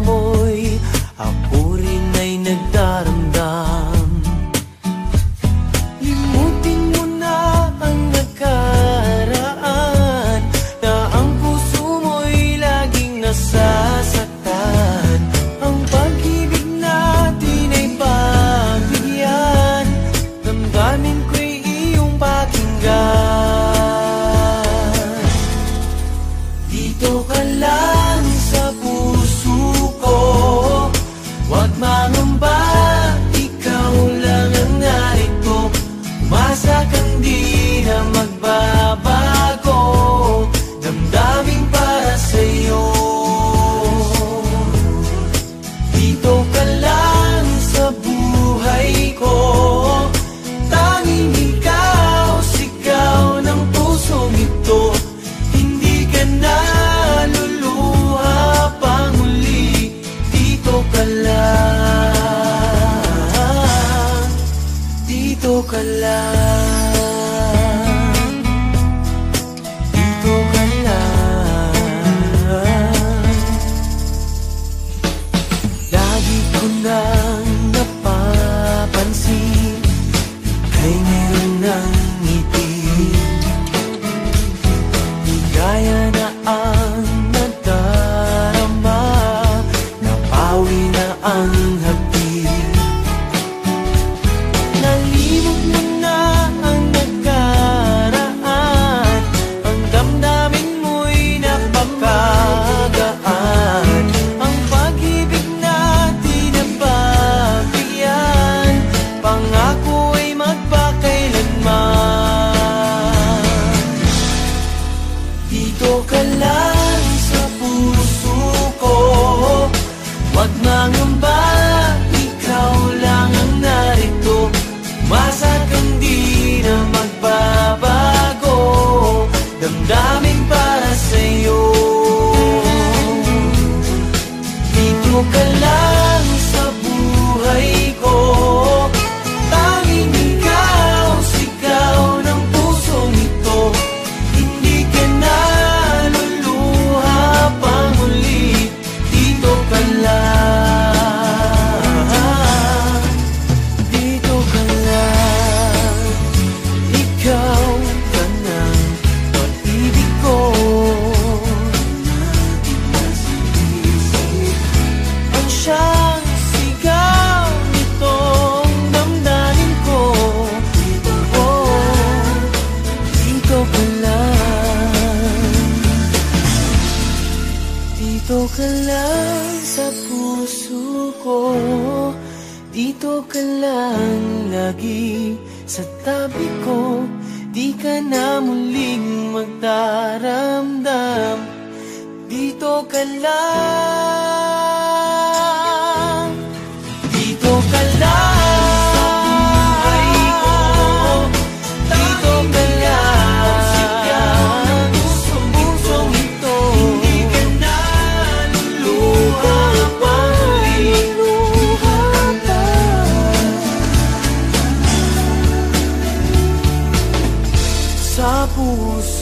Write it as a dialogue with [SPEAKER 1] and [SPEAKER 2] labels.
[SPEAKER 1] amoy Ako rin love. Dito ka lang sa puso ko. Dito ka lang lagi sa tabi ko. Di ka na muling magdaramdam Dito ka lang. 不是